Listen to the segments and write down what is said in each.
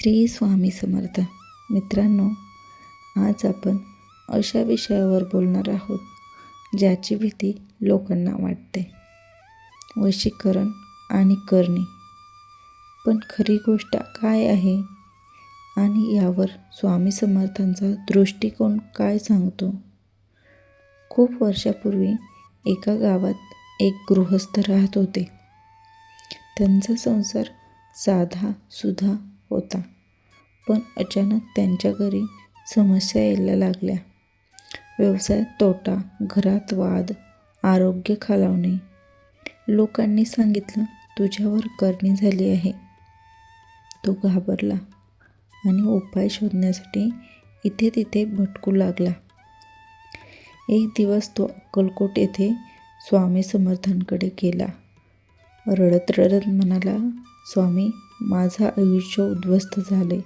श्री स्वामी समर्थ. मित्रांनो आज आपण अशा विषयावर बोलणार आहोत ज्याची भीती लोकांना वाटते. वशीकरण आणि करणे. पण खरी गोष्ट काय आहे? आणि यावर स्वामी समर्थांचा दृष्टिकोन काय सांगतो? खूप वर्षापूर्वी एका गावात एक गृहस्थ राहत होते. त्यांचा संसार साधा सुधा होता. पण अचानक त्यांच्या घरी समस्या यायला लागल्या. व्यवसायात तोटा घरात वाद आरोग्य खालावणे. लोकांनी सांगितलं तुझ्यावर करणी झाली आहे. तो घाबरला आणि उपाय शोधण्यासाठी इथे तिथे भटकू लागला. एक दिवस तो अक्कलकोट येथे स्वामी समर्थांकडे गेला. रडत रडत म्हणाला स्वामी माझं आयुष्य उद्ध्वस्त झाले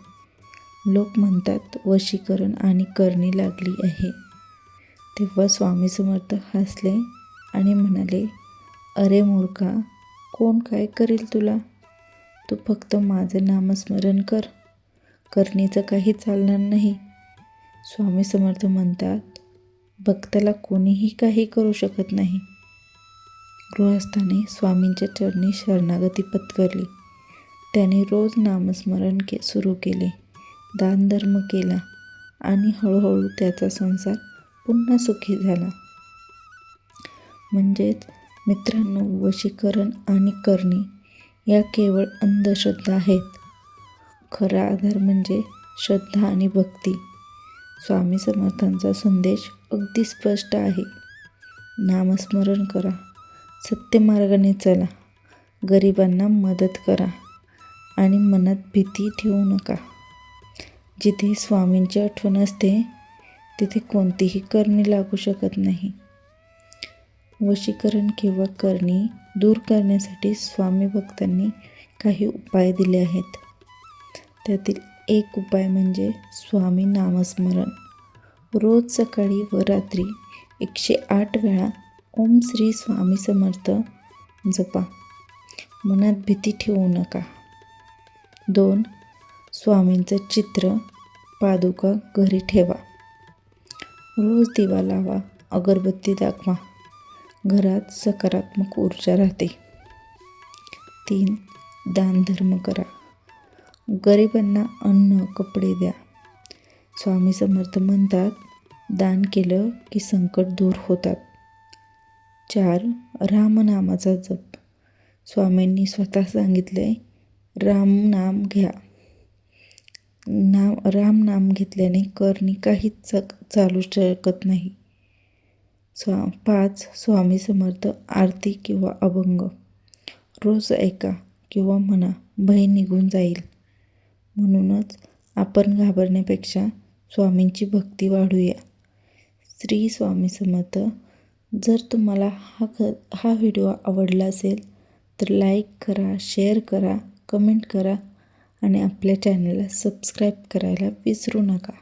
लोक म्हणतात वशीकरण आणि करणी लागली आहे. तेव्हा स्वामी समर्थ हसले आणि म्हणाले अरे मूर्खा कोण काय करेल तुला? तू फक्त माझे नामस्मरण कर. करणीचं काही चालणार नाही. स्वामी समर्थ म्हणतात भक्ताला कोणीही काही करू शकत नाही. गृहस्थाने स्वामींच्या चरणी शरणागती पत्करली. त्याने रोज नामस्मरण के सुरू केले. दानधर्म केला आणि हळूहळू त्याचा संसार पुन्हा सुखी झाला. म्हणजेच मित्रांनो वशीकरण आणि करणे या केवळ अंधश्रद्धा आहेत. खरा आधार म्हणजे श्रद्धा आणि भक्ती. स्वामी समर्थांचा संदेश अगदी स्पष्ट आहे. नामस्मरण करा सत्यमार्गाने चला. गरिबांना मदत करा. आणि मनात भीती ठेवू नका. जिथे स्वामींची आठवण असते तिथे कोणतीही करणी लागू शकत नाही. वशीकरण किंवा करणी दूर करण्यासाठी स्वामी भक्तांनी काही उपाय दिले आहेत. त्यातील एक उपाय म्हणजे स्वामी नामस्मरण. रोज सकाळी व रात्री एकशे आठ वेळा ओम श्री स्वामी समर्थ जपा. मनात भीती ठेवू नका. दोन. स्वामींचं चित्र. पादुका घरी ठेवा. रोज दिवा लावा. अगरबत्ती दाखवा. घरात सकारात्मक ऊर्जा राहते. तीन. दानधर्म करा. गरिबांना अन्न कपडे द्या. स्वामी समर्थ म्हणतात दान केलं की संकट दूर होतात. चार. रामनामाचा जप. स्वामींनी स्वतः सांगितलं आहे नाम घ्या. नाम राम नाम घेतल्याने करणी काहीच चक चालू शकत नाही. स्वा पाच स्वामी समर्थ आरती किंवा अभंग. रोज ऐका किंवा म्हणा भय निघून जाईल. म्हणूनच आपण घाबरण्यापेक्षा स्वामींची भक्ती वाढूया. श्री स्वामी समर्थ जर तुम्हाला हा ख हा व्हिडिओ आवडला असेल तर लाईक करा शेअर करा. कमेंट करा आणि आपल्या चॅनलला सबस्क्राईब करायला विसरू नका.